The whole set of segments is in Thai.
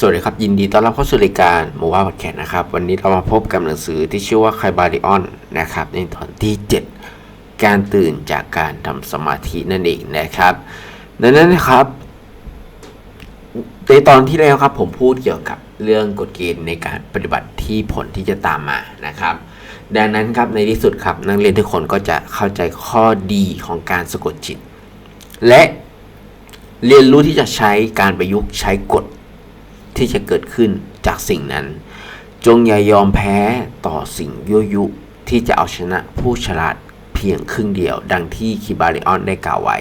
สวัสดีครับ ยินดีต้อนรับเข้าสู่รายการหมูว่าวัดแขนนะครับ วันนี้เรามาพบกับหนังสือที่ชื่อว่าไคบาริออนนะครับ ในตอนที่ 7 การตื่นจากการทำสมาธินั่นเองนะครับ ดังนั้นนะครับ ในตอนที่แล้วครับผมพูดเกี่ยวกับเรื่องกฎเกณฑ์ในการปฏิบัติที่ผลที่จะตามมานะครับ ดังนั้นครับในที่สุดครับนักเรียนทุกคนก็จะเข้าใจข้อดีของการสะกดจิต และเรียนรู้ที่จะใช้การประยุกต์ใช้กฎ ที่จะเกิดขึ้นจากสิ่งนั้น จงอย่ายอมแพ้ต่อสิ่งยั่วยุที่จะเอาชนะผู้ฉลาดเพียงครึ่งเดียว ดังที่คิบาริออนได้กล่าวไว้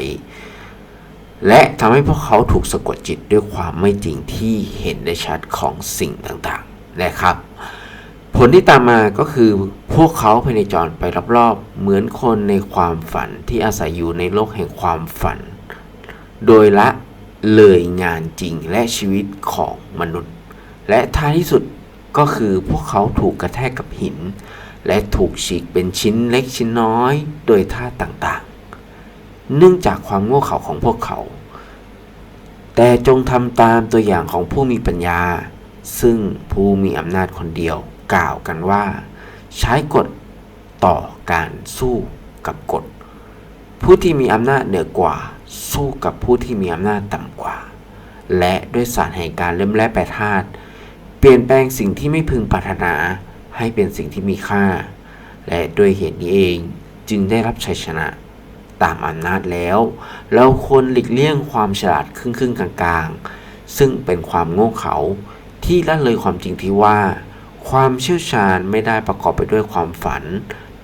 และทำให้พวกเขาถูกสะกดจิตด้วยความไม่จริงที่เห็นได้ชัดของสิ่งต่างๆนะครับ ผลที่ตามมาก็คือพวกเขาพเนจรไปรอบๆ เหมือนคนในความฝันที่อาศัยอยู่ในโลกแห่งความฝัน โดยละ เลยงานจริงและชีวิตของมนุษย์ และท้ายที่สุดก็คือพวกเขาถูกกระแทกกับหิน และถูกฉีกเป็นชิ้นเล็กชิ้นน้อย โดยท่าต่างๆ เนื่องจากความโง่เขลาของพวกเขา แต่จงทำตามตัวอย่างของผู้มีปัญญา ซึ่งผู้มีอำนาจคนเดียว กล่าวกันว่า ใช้กฎต่อการสู้กับกฎ ผู้ที่มีอำนาจเหนือกว่า สู้กับผู้ที่มีอำนาจต่ำกว่า และด้วยศาสตร์แห่งการเล่มแร่แปรธาตุเปลี่ยนแปลงสิ่งที่ไม่พึงปรารถนาให้เป็นสิ่งที่มีค่า และด้วยเหตุนี้เองจึงได้รับชัยชนะตามอำนาจแล้ว เราควรหลีกเลี่ยงความฉลาดครึ่งครึ่งๆกลางๆ ซึ่งเป็นความโง่เขลาที่ละเลยความจริงที่ว่า ความเชี่ยวชาญไม่ได้ประกอบไปด้วยความฝัน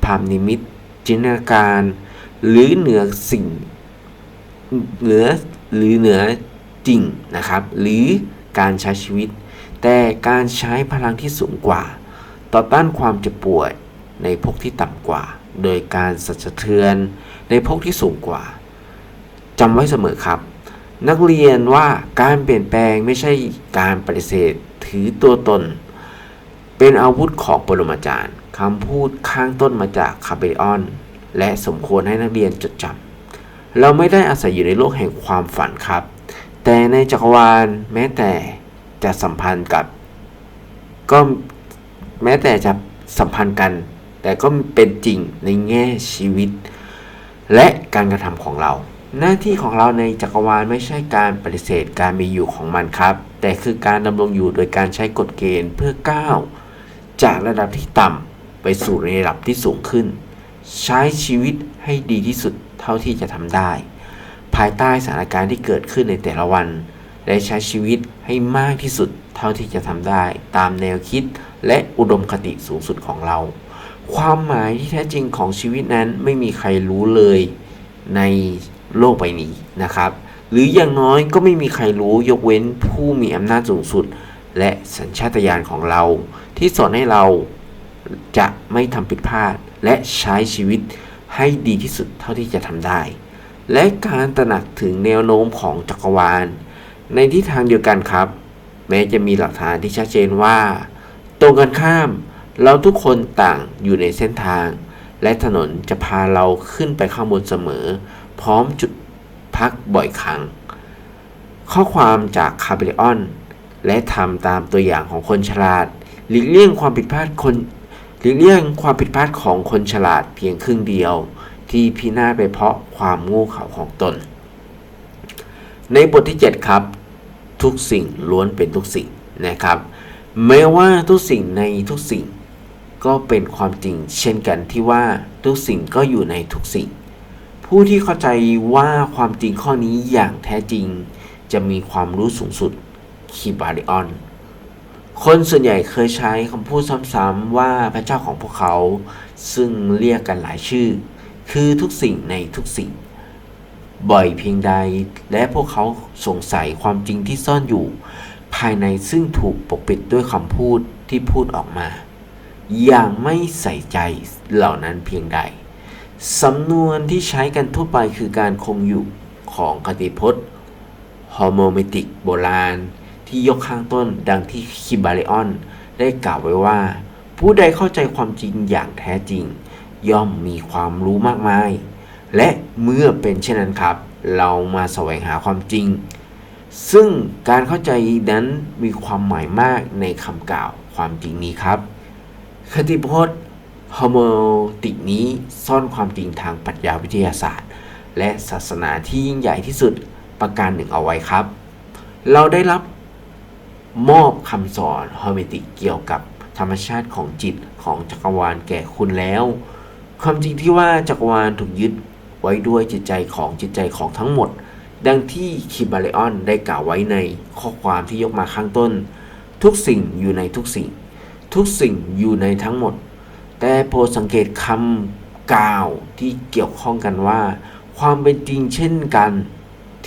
ภาพนิมิต จินตนาการ หรือเหนือสิ่ง เหนือหรือเหนือจริงนะครับ หรือการใช้ชีวิต แต่การใช้พลังที่สูงกว่า ต่อต้านความเจ็บป่วยในภพที่ต่ำกว่า โดยการสัสะเทือนในภพที่สูงกว่าจำไว้เสมอครับ นักเรียนว่าการเปลี่ยนแปลงไม่ใช่การปฏิเสธถือตัวตน เป็นอาวุธของปรมาจารย์คำพูดข้างต้นมาจากคาเบออนและสมควรให้นักเรียนจดจำ เราไม่ได้อาศัยอยู่ในโลกแห่งความฝันครับ แต่ในจักรวาลแม้แต่จะสัมพันธ์กับ ก็แม้แต่จะสัมพันธ์กัน แต่ก็เป็นจริงในแง่ชีวิต และการกระทำของเรา หน้าที่ของเราในจักรวาลไม่ใช่การปฏิเสธการมีอยู่ของมันครับ แต่คือการดำรงอยู่โดยการใช้กฎเกณฑ์เพื่อก้าวจากระดับที่ต่ำไปสู่ระดับที่สูงขึ้น ใช้ชีวิตให้ดีที่สุด เท่าที่จะทำได้ ภายใต้สถานการณ์ที่เกิดขึ้นในแต่ละวัน และใช้ชีวิตให้มากที่สุดเท่าที่จะทำได้ ตามแนวคิดและอุดมคติสูงสุดของเรา ความหมายที่แท้จริงของชีวิตนั้นไม่มีใครรู้เลยในโลกใบนี้นะครับ หรืออย่างน้อยก็ไม่มีใครรู้ยกเว้นผู้มีอำนาจสูงสุด และสัญชาตญาณของเรา ที่สอนให้เราจะไม่ทำผิดพลาดและใช้ชีวิต ให้ดีที่สุดเท่าที่จะทำได้ และการตระหนักถึงแนวโน้มของจักรวาล ในทิศทางเดียวกันครับ แม้จะมีหลักฐานที่ชัดเจนว่า ตรงกันข้าม เราทุกคนต่างอยู่ในเส้นทาง และถนนจะพาเราขึ้นไปข้างบนเสมอ พร้อมจุดพักบ่อยครั้ง ข้อความจากคาเบรออน และทำตามตัวอย่างของคนฉลาด หลีกเลี่ยงความผิดพลาดคน หลีกเลี่ยงความผิดพลาดของคนฉลาดเพียงครึ่งเดียว ที่พินาศไปเพราะความโง่เขลาของตน ในบทที่ 7 ครับ ทุกสิ่งล้วนเป็นทุกสิ่งนะครับ แม้ว่าทุกสิ่งในทุกสิ่ง ก็เป็นความจริงเช่นกันที่ว่าทุกสิ่งก็อยู่ในทุกสิ่ง ผู้ที่เข้าใจว่าความจริงข้อนี้อย่างแท้จริง จะมีความรู้สูงสุดคีบาริออน คนส่วนใหญ่เคยใช้คำพูดซ้ำๆว่าพระเจ้าของพวกเขา ซึ่งเรียกกันหลายชื่อ คือทุกสิ่งในทุกสิ่ง บ่อยเพียงใด และพวกเขาสงสัยความจริงที่ซ่อนอยู่ ภายในซึ่งถูกปกปิดด้วยคำพูดที่พูดออกมา อย่างไม่ใส่ใจเหล่านั้นเพียงใด สำนวนที่ใช้กันทั่วไปคือการคงอยู่ของคติพจน์ฮอร์โมเมติกโบราณ ที่ยกข้างต้นดังที่คิบาริออน ได้กล่าวไว้ว่า ผู้ใดเข้าใจความจริงอย่างแท้จริง ย่อมมีความรู้มากมาย และเมื่อเป็นเช่นนั้นครับ เรามาแสวงหาความจริง ซึ่งการเข้าใจนั้นมีความหมายมากในคำกล่าวความจริงนี้ครับ คติพจน์ฮโมติกนี้ซ่อนความจริงทางปรัชญาวิทยาศาสตร์ และศาสนาที่ยิ่งใหญ่ที่สุดประการหนึ่งเอาไว้ครับ เราได้รับ มอบคำสอนโฮเมติกเกี่ยวกับธรรมชาติของจิตของจักรวาลแก่คุณแล้ว ความจริงที่ว่าจักรวาลถูกยึดไว้ด้วยจิตใจของจิตใจของทั้งหมด ดังที่คิบาเลออนได้กล่าวไว้ในข้อความที่ยกมาข้างต้น ทุกสิ่งอยู่ในทุกสิ่ง ทุกสิ่งอยู่ในทั้งหมด แต่โปรดสังเกตคำกล่าวที่เกี่ยวข้องกันว่า ความเป็นจริงเช่นกัน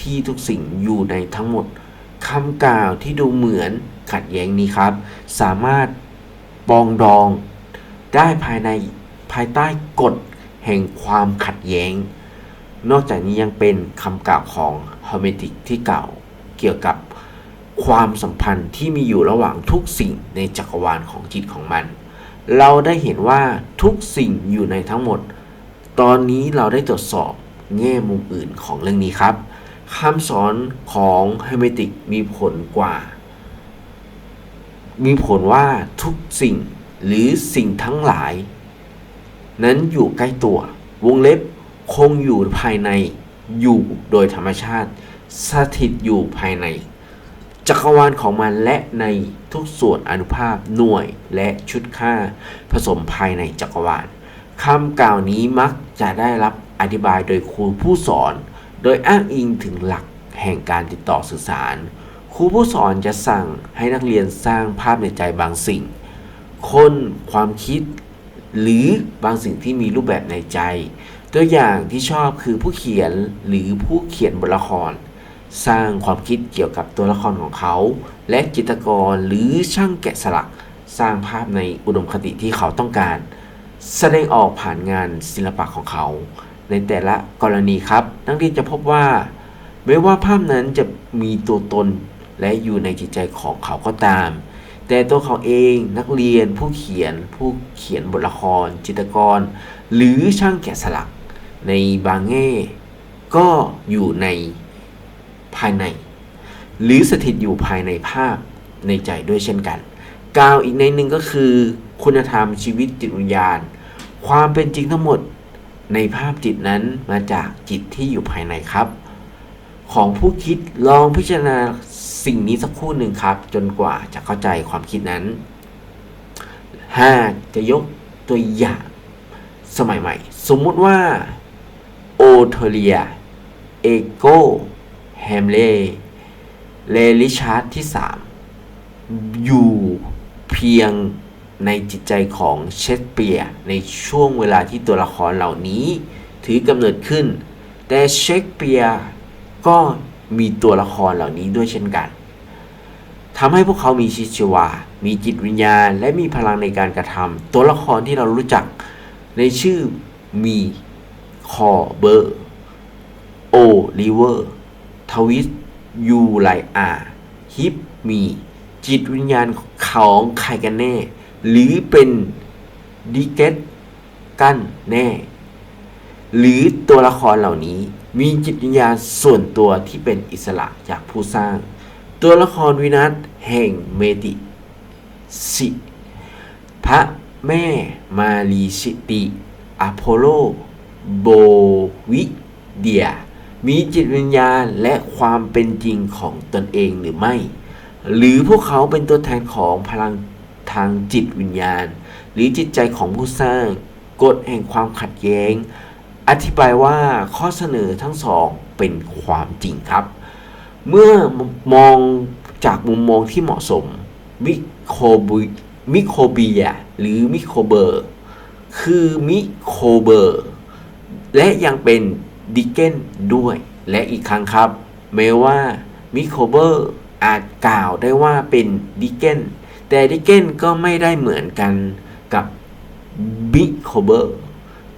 ที่ทุกสิ่งอยู่ในทั้งหมด คำกล่าวที่ดูเหมือนขัดแย้งนี้ครับ สามารถปองดองได้ภายในภายใต้กฎแห่งความขัดแย้ง นอกจากนี้ยังเป็นคำกล่าวของฮอร์เมติกที่กล่าวเกี่ยวกับความสัมพันธ์ที่มีอยู่ระหว่างทุกสิ่งในจักรวาลของจิตของมัน เราได้เห็นว่าทุกสิ่งอยู่ในทั้งหมด ตอนนี้เราได้ตรวจสอบแง่มุมอื่นของเรื่องนี้ครับ คำสอนของเฮเมติกมีผลกว่า มีผลว่าทุกสิ่งหรือสิ่งทั้งหลาย นั้นอยู่ใกล้ตัว วงเล็บคงอยู่ภายในอยู่โดยธรรมชาติ สถิตอยู่ภายใน จักรวาลของมันและในทุกส่วนอนุภาพหน่วยและชุดค่าผสมภายในจักรวาลคำกล่าวนี้มักจะได้รับอธิบายโดยครูผู้สอน โดยอ้างอิงถึงหลักแห่งการติดต่อสื่อสาร ครูผู้สอนจะสั่งให้นักเรียนสร้างภาพในใจบางสิ่ง คนความคิด หรือบางสิ่งที่มีรูปแบบในใจ ตัวอย่างที่ชอบคือผู้เขียนหรือผู้เขียนบทละคร สร้างความคิดเกี่ยวกับตัวละครของเขา และจิตรกรหรือช่างแกะสลัก สร้างภาพในอุดมคติที่เขาต้องการ แสดงออกผ่านงานศิลปะของเขา ในแต่ละกรณีครับ นักเรียนจะพบว่าไม่ว่าภาพนั้นจะมีตัวตนและอยู่ในจิตใจของเขาก็ตาม แต่ตัวเขาเองนักเรียนผู้เขียน ผู้เขียนบทละคร จิตรกร หรือช่างแกะสลัก ในบางแง่ก็อยู่ในภายใน หรือสถิตอยู่ภายในภาพในใจด้วยเช่นกัน กล่าวอีกในหนึ่งก็คือ คุณธรรมชีวิตจิตวิญญาณ ความเป็นจริงทั้งหมด ในภาพจิตนั้นมาจากจิตที่อยู่ภายในครับ ของผู้คิดลองพิจารณาสิ่งนี้สักครู่หนึ่งครับ จนกว่าจะเข้าใจความคิดนั้นหากจะยกตัวอย่างสมัยใหม่ สมมุติว่าโอโทเลียเอโกแฮมเล่เลลิชาร์ดที่ 3 อยู่เพียง ในจิตใจของเชสเปียร์ในช่วงเวลาที่ตัวละครเหล่านี้ถือกำเนิดขึ้น แต่เชสเปียร์ก็มีตัวละครเหล่านี้ด้วยเช่นกันทำให้พวกเขามีชีวิตชีวา มีจิตวิญญาณ และมีพลังในการกระทำตัวละครที่เรารู้จักในชื่อมีคอเบอร์โอลิเวอร์ทวิสยูไลอาฮิปมีจิตวิญญาณของใครกันแน่ หรือเป็นดิเกตกันแน่ หรือตัวละครเหล่านี้มีจิตวิญญาณส่วนตัวที่เป็นอิสระจากผู้สร้าง ตัวละครวินัสแห่งเมติสิพระแม่มารีชิติอโพโลโบวิเดีย มีจิตวิญญาณและความเป็นจริงของตนเองหรือไม่ หรือพวกเขาเป็นตัวแทนของพลัง ทางจิตวิญญาณ หรือจิตใจของผู้สร้าง กฎแห่งความขัดแย้ง อธิบายว่าข้อเสนอทั้งสองเป็นความจริงครับ เมื่อมองจากมุมมองที่เหมาะสมมิโคบิมิโคเบียหรือมิโคเบอร์ คือมิโคเบอร์และยังเป็นดิเกนด้วยและอีกครั้งครับแม้ว่ามิโคเบอร์อาจกล่าวได้ว่าเป็นดิเกน แต่ดิเกนก็ไม่ได้เหมือนกันกับบิโคเบอร์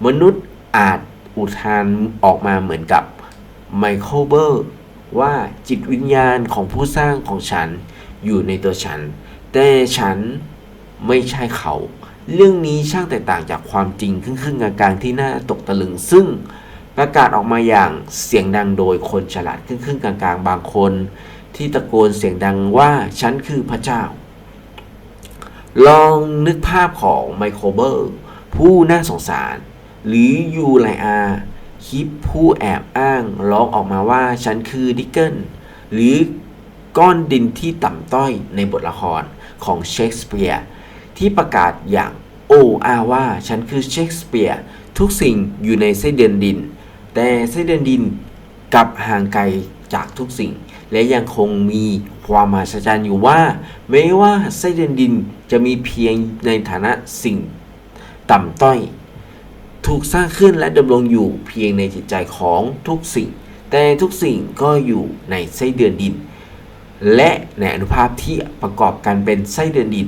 มนุษย์อาจอุทานออกมาเหมือนกับไมโครเบอร์ว่าจิตวิญญาณของผู้สร้างของฉันอยู่ในตัวฉัน แต่ฉันไม่ใช่เขา เรื่องนี้ช่างแตกต่างจากความจริงครึ่งๆกลางๆที่น่าตกตะลึงซึ่งประกาศออกมาอย่างเสียงดังโดยคนฉลาดครึ่งๆกลางๆ บางคน ที่ตะโกนเสียงดังว่าฉันคือพระเจ้า ลองนึกภาพของไมโครเบอร์ผู้น่าสงสาร หรือยูไลอาคิปผู้แอบอ้างร้องออกมาว่าฉันคือดิกเกิลหรือก้อนดินที่ต่ำต้อยในบทละครของเชคสเปียร์ที่ประกาศอย่างโอ้อาว่าฉันคือเชคสเปียร์ทุกสิ่งอยู่ในไส้นเดือนดิน แต่ไส้นเดือนดินกับห่างไกล จากทุกสิ่ง และยังคงมีความมหัศจรรย์อยู่ว่า แม้ว่าไส้เดือนดินจะมีเพียงในฐานะสิ่งต่ำต้อย ถูกสร้างขึ้นและดำรงอยู่เพียงในจิตใจของทุกสิ่ง แต่ทุกสิ่งก็อยู่ในไส้เดือนดิน และในอนุภาพที่ประกอบกันเป็นไส้เดือนดิน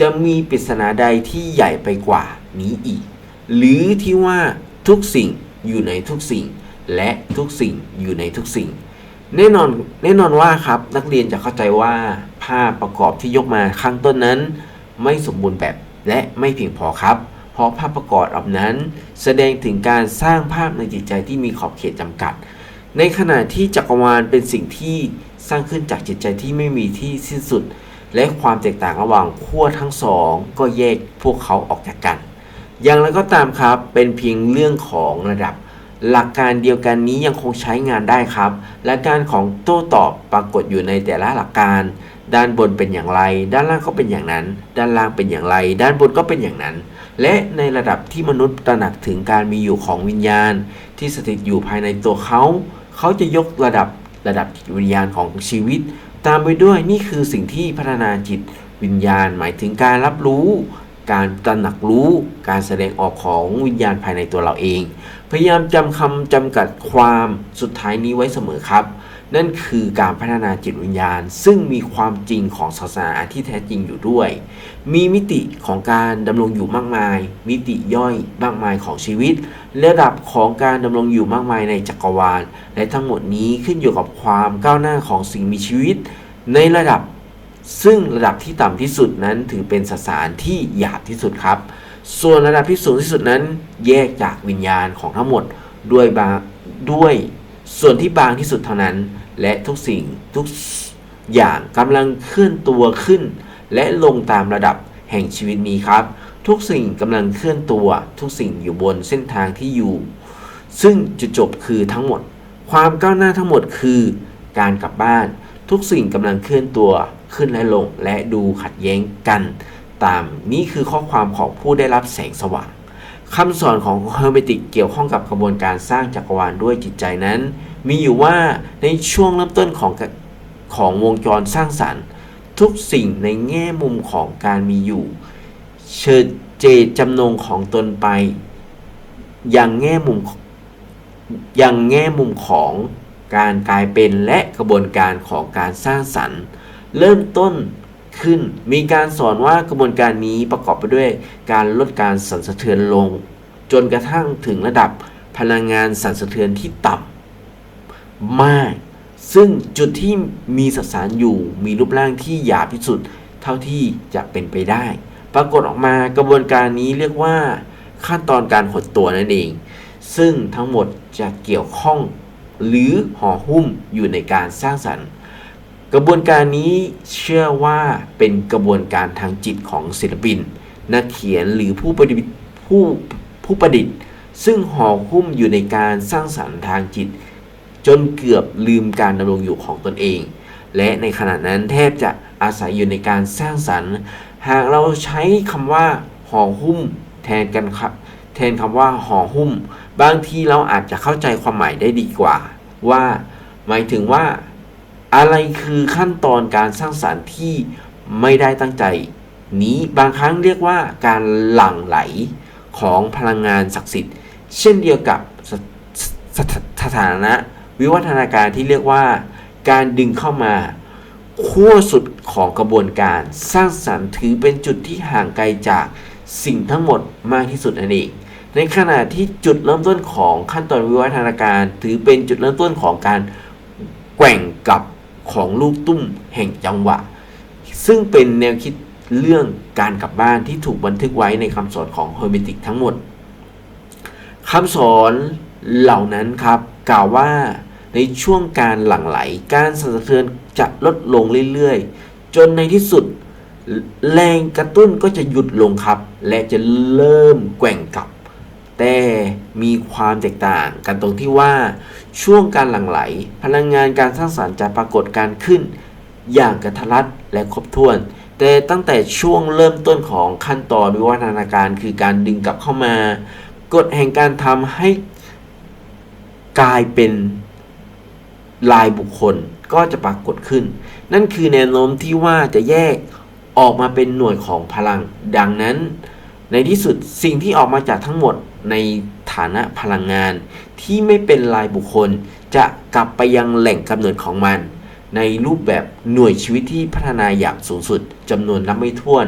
จะมีปริศนาใดที่ใหญ่ไปกว่านี้อีก หรือที่ว่าทุกสิ่งอยู่ในทุกสิ่ง และทุกสิ่งอยู่ในทุกสิ่ง แน่นอนแน่นอนว่าครับนักเรียนจะเข้าใจว่าภาพประกอบที่ยกมาข้างต้นนั้น ไม่สมบูรณ์แบบและไม่เพียงพอครับ เพราะภาพประกอบเหล่านั้น แสดงถึงการสร้างภาพในจิตใจที่มีขอบเขตจำกัด ในขณะที่จักรวาลเป็นสิ่งที่สร้างขึ้นจากจิตใจที่ไม่มีที่สิ้นสุด และความแตกต่างระหว่างขั้วทั้งสอง ก็แยกพวกเขาออกจากกัน อย่างไรก็ตามครับเป็นเพียงเรื่องของระดับ หลักการเดียวกันนี้ยังคงใช้งานได้ครับ และการของโต้ตอบปรากฏอยู่ในแต่ละหลักการ ด้านบนเป็นอย่างไร ด้านล่างก็เป็นอย่างนั้น ด้านล่างเป็นอย่างไร ด้านบนก็เป็นอย่างนั้น และในระดับที่มนุษย์ตระหนักถึงการมีอยู่ของวิญญาณ ที่สถิตอยู่ภายในตัวเขา เขาจะยกระดับระดับจิตวิญญาณของชีวิต ตามไปด้วยนี่คือสิ่งที่พัฒนาจิตวิญญาณหมายถึงการรับรู้ การตระหนักรู้การแสดงออกของวิญญาณภายในตัวเราเอง พยายามจำคำจำกัดความสุดท้ายนี้ไว้เสมอครับ นั่นคือการพัฒนาจิตวิญญาณ ซึ่งมีความจริงของศาสนาที่แท้จริงอยู่ด้วย มีมิติของการดำรงอยู่มากมาย มิติย่อยมากมายของชีวิต ระดับของการดำรงอยู่มากมายในจักรวาล และทั้งหมดนี้ขึ้นอยู่กับความก้าวหน้าของสิ่งมีชีวิต ในระดับ ซึ่งระดับที่ต่ำที่สุดนั้นถือเป็นสสารที่หยาบที่สุดครับ ส่วนระดับที่สูงที่สุดนั้นแยกจากวิญญาณของทั้งหมดด้วยบางด้วยส่วนที่บางที่สุดเท่านั้น และทุกสิ่งทุกอย่างกำลังเคลื่อนตัวขึ้น และลงตามระดับแห่งชีวิตนี้ครับ ทุกสิ่งกำลังเคลื่อนตัว ทุกสิ่งอยู่บนเส้นทางที่อยู่ ซึ่งจุดจบคือทั้งหมด ความก้าวหน้าทั้งหมดคือ การกลับบ้าน ทุกสิ่งกำลังเคลื่อนตัว ขึ้นและลงและดูขัดแย้งกันตามนี่คือข้อความของผู้ได้รับแสงสว่างคำสอนของเฮอร์เมติกเกี่ยวข้องกับกระบวนการสร้างจักรวาลด้วยจิตใจนั้น มีอยู่ว่าในช่วงเริ่มต้นของของวงจรสร้างสรรค์ ทุกสิ่งในแง่มุมของการมีอยู่ เชิดเจตจำนงของตนไปย่างแง่มุมยังแง่มุมของการกลายเป็นและกระบวนการของการสร้างสรรค์ เริ่มต้นขึ้น มีการสอนว่ากระบวนการนี้ประกอบไปด้วยการลดการสั่นสะเทือนลง จนกระทั่งถึงระดับพลังงานสั่นสะเทือนที่ต่ำมาก ซึ่งจุดที่มีสสารอยู่มีรูปร่างที่หยาบที่สุดเท่าที่จะเป็นไปได้ ปรากฏออกมากระบวนการนี้เรียกว่าขั้นตอนการหดตัวนั่นเอง ซึ่งทั้งหมดจะเกี่ยวข้อง หรือห่อหุ้มอยู่ในการสร้างสรรค์ กระบวนการนี้เชื่อว่าเป็นกระบวนการทางจิตของศิลปิน นักเขียนหรือผู้ประดิษฐ์ผู้ผู้ประดิษฐ์ ซึ่งห่อหุ้มอยู่ในการสร้างสรรค์ทางจิต จนเกือบลืมการดำรงอยู่ของตนเอง และในขณะนั้นแทบจะอาศัยอยู่ในการสร้างสรรค์ หากเราใช้คำว่าห่อหุ้มแทนกันครับแทนคำว่าห่อหุ้ม บางทีเราอาจจะเข้าใจความหมายได้ดีกว่า ว่า หมายถึงว่า อะไรคือขั้นตอนการสร้างสารรค์ที่ไม่ได้ตั้งใจ นี้บางครั้งเรียกว่าการหลั่งไหลของพลังงานศักดิ์สิทธิ์ เช่นเดียวกับสสสถานะวิวัฒนาการที่เรียกว่า การดึงเข้ามาขั้วสุดของกระบวนการสร้างสรรค์ถือเป็นจุดที่ห่างไกลจากสิ่งทั้งหมดมากที่สุดนั่นเองในขณะที่จุดเริ่มต้นของขั้นตอนวิวัฒนาการ ถือเป็นจุดเริ่มต้นของการแกว่งกับ ของลูกตุ้มแห่งจังหวะ ซึ่งเป็นแนวคิดเรื่องการกลับบ้านที่ถูกบันทึกไว้ในคำสอนของเฮอร์เมติกทั้งหมดคำสอนเหล่านั้นครับกล่าวว่าในช่วงการหลั่งไหลการสั่นสะเทือนจะลดลงเรื่อยๆ จนในที่สุด แรงกระตุ้นก็จะหยุดลงครับ และจะเริ่มแกว่งกลับ แต่มีความแตกต่างกันตรงที่ว่าช่วงการหลั่งไหล พลังงานการสร้างสรรค์จะปรากฏการขึ้น อย่างกระทัดรัดและครบถ้วน แต่ตั้งแต่ช่วงเริ่มต้นของขั้นตอนวิวัฒนาการคือการดึงกลับเข้ามา กฎแห่งการทำให้กลายเป็นลายบุคคลก็จะปรากฏขึ้น นั่นคือแนวโน้มที่ว่าจะแยกออกมาเป็นหน่วยของพลัง ดังนั้น ในที่สุดสิ่งที่ออกมาจากทั้งหมด ในฐานะพลังงานที่ไม่เป็นลายบุคคล จะกลับไปยังแหล่งกำเนิดของมัน ในรูปแบบหน่วยชีวิตที่พัฒนาอย่างสูงสุดจำนวนนับไม่ถ้วน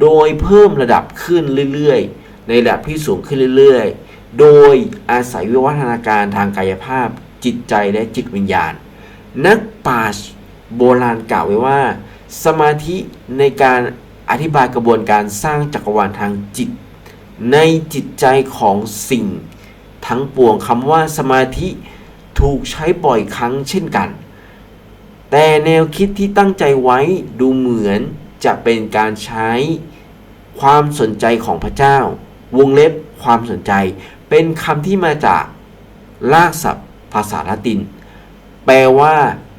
โดยเพิ่มระดับขึ้นเรื่อยๆ ในระดับที่สูงขึ้นเรื่อยๆ โดยอาศัยวิวัฒนาการทางกายภาพ จิตใจและจิตวิญญาณ นักปราชญ์โบราณกล่าวไว้ว่า สมาธิในการอธิบายกระบวนการสร้างจักรวาลทางจิต ในจิตใจของสิ่ง ทั้งปวงคำว่าสมาธิถูกใช้บ่อยครั้งเช่นกัน แต่แนวคิดที่ตั้งใจไว้ดูเหมือนจะเป็นการใช้ความสนใจของพระเจ้า วงเล็บความสนใจ เป็นคำที่มาจากลากศัพท์ภาษาละติน แปลว่า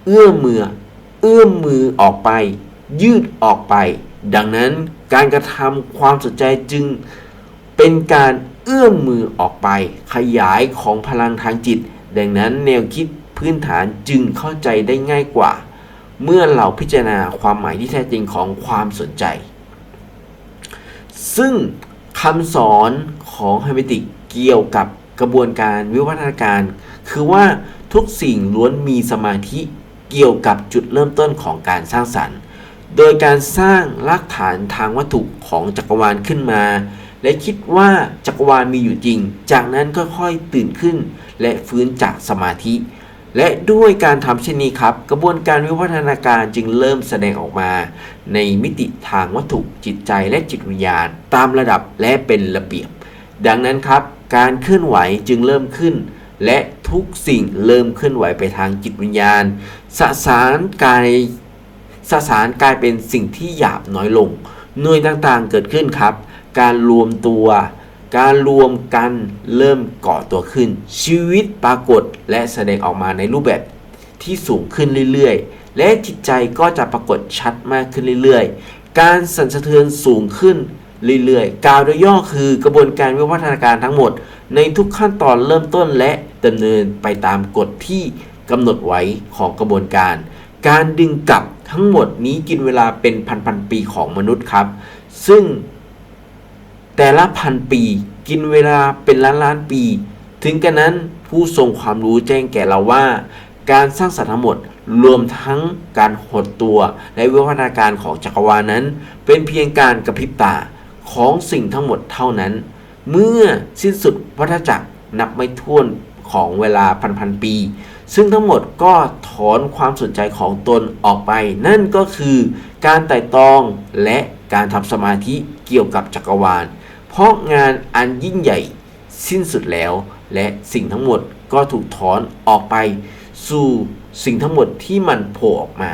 เอื้อมมือ เอื้อมมือออกไป ยืดออกไป ดังนั้นการกระทำความสนใจจึง เป็นการเอื้อมมือออกไป ขยายของพลังทางจิต ดังนั้นแนวคิดพื้นฐานจึงเข้าใจได้ง่ายกว่า เมื่อเราพิจารณาความหมายที่แท้จริงของความสนใจ ซึ่งคำสอนของไฮเมติกเกี่ยวกับกระบวนการวิวัฒนาการ คือว่าทุกสิ่งล้วนมีสมาธิเกี่ยวกับจุดเริ่มต้นของการสร้างสรรค์ โดยการสร้างรากฐานทางวัตถุของจักรวาลขึ้นมา และคิดว่าจักรวาลมีอยู่จริง จากนั้นค่อยๆตื่นขึ้น และฟื้นจากสมาธิ และด้วยการทำเช่นนี้ครับ กระบวนการวิวัฒนาการจึงเริ่มแสดงออกมา ในมิติทางวัตถุจิตใจและจิตวิญญาณ ตามระดับและเป็นระเบียบ ดังนั้นครับ การเคลื่อนไหวจึงเริ่มขึ้น และทุกสิ่งเริ่มเคลื่อนไหวไปทางจิตวิญญาณสสารกายสสารกลายเป็นสิ่งที่หยาบน้อยลง หน่วยต่างๆเกิดขึ้นครับ การรวมตัว การรวมกันเริ่มก่อตัวขึ้น ชีวิตปรากฏและแสดงออกมาในรูปแบบที่สูงขึ้นเรื่อยๆ และจิตใจก็จะปรากฏชัดมากขึ้นเรื่อยๆ การสั่นสะเทือนสูงขึ้นเรื่อยๆ กล่าวโดยย่อคือกระบวนการวิวัฒนาการทั้งหมด ในทุกขั้นตอนเริ่มต้นและดำเนินไปตามกฎที่กำหนดไว้ของกระบวนการ การดึงกลับทั้งหมดนี้กินเวลาเป็นพันๆปีของมนุษย์ครับ ซึ่ง แต่ละพันปี กินเวลาเป็นล้านล้านปี ถึงกันนั้นผู้ทรงความรู้แจ้งแก่เราว่า การสร้างสรรค์ทั้งหมดรวมทั้งการหดตัวและวิวัฒนาการของจักรวาลนั้น เป็นเพียงการกระพริบตาของสิ่งทั้งหมดเท่านั้น เมื่อสิ้นสุดวัฏจักรนับไม่ถ้วนของเวลาพันพันปี ซึ่งทั้งหมดก็ถอนความสนใจของตนออกไป นั่นก็คือการไต่ตองและการทำสมาธิเกี่ยวกับจักรวาล เพราะงานอันยิ่งใหญ่สิ้นสุดแล้ว และสิ่งทั้งหมดก็ถูกถอนออกไป สู่สิ่งทั้งหมดที่มันโผล่ออกมา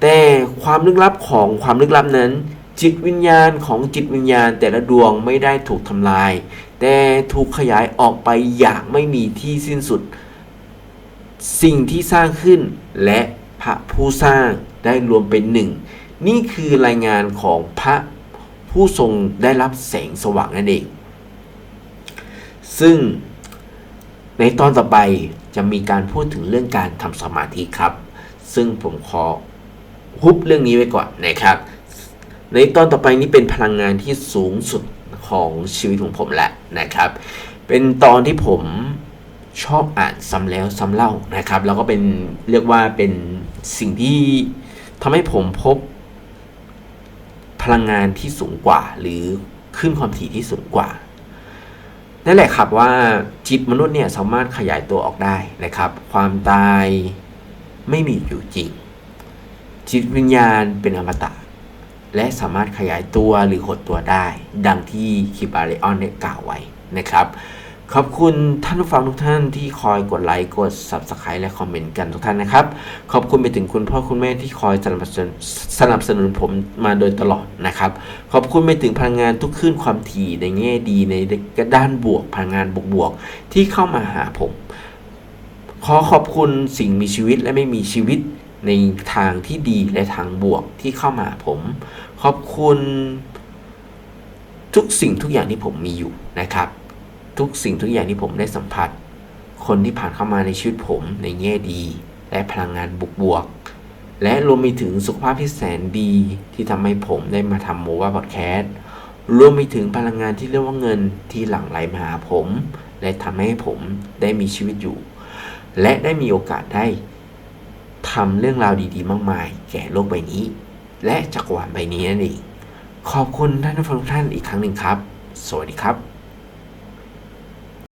แต่ความลึกลับของความลึกลับนั้น จิตวิญญาณของจิตวิญญาณแต่ละดวงไม่ได้ถูกทำลาย แต่ถูกขยายออกไปอย่างไม่มีที่สิ้นสุด สิ่งที่สร้างขึ้นและพระผู้สร้างได้รวมเป็นหนึ่ง นี่คือรายงานของพระ ผู้ทรงได้รับแสงสว่างนั่นเอง ซึ่งในตอนต่อไปจะมีการพูดถึงเรื่องการทำสมาธิครับ ซึ่งผมขอฮุบเรื่องนี้ไว้ก่อนนะครับ ในตอนต่อไปนี้เป็นพลังงานที่สูงสุดของชีวิตของผมแหละนะครับ เป็นตอนที่ผมชอบอ่านซ้ำแล้วซ้ำเล่านะครับ แล้วก็เป็นเรียกว่าเป็นสิ่งที่ทำให้ผมพบ พลังงานที่สูงกว่า หรือขึ้นความถี่ที่สูงกว่านั่นแหละครับว่าจิตมนุษย์เนี่ยสามารถขยายตัวออกได้นะครับ ความตายไม่มีอยู่จริง จิตวิญญาณเป็นอมตะ และสามารถขยายตัวหรือหดตัวได้ ดังที่คิบาเลออนได้กล่าวไว้นะครับ ขอบคุณท่านผู้ฟังทุกท่านที่คอยกดไลค์กด Subscribe และคอมเมนต์กันทุกท่านนะครับ ขอบคุณไปถึงคุณพ่อคุณแม่ที่คอยสนับสนุนสนับสนุนผมมาโดยตลอดนะครับ ขอบคุณไปถึงพลังงานทุกคลื่นความถี่ในแง่ดีในด้านบวกพลังงานบวกๆที่เข้ามาหาผม ขอขอบคุณสิ่งมีชีวิตและไม่มีชีวิตในทางที่ดีและทางบวกที่เข้ามาผม ขอบคุณทุกสิ่งทุกอย่างที่ผมมีอยู่นะครับ ทุกสิ่งทุกอย่างที่ผมได้สัมผัส คนที่ผ่านเข้ามาในชีวิตผมในแง่ดี และพลังงานบวกๆและรวมไปถึงสุขภาพที่แสนดีที่ทำให้ผมได้มาทำโมว่าพอดแคสต์รวมไปถึงพลังงานที่เรียกว่าเงินที่หลั่งไหลมาหาผม และทำให้ผมได้มีชีวิตอยู่ และได้มีโอกาสได้ทำเรื่องราวดีๆ มากมาย แก่โลกใบนี้ และจักรวาลใบนี้นั่นเองขอบคุณท่านผู้ฟังทุกท่านอีกครั้งหนึ่งครับ สวัสดีครับ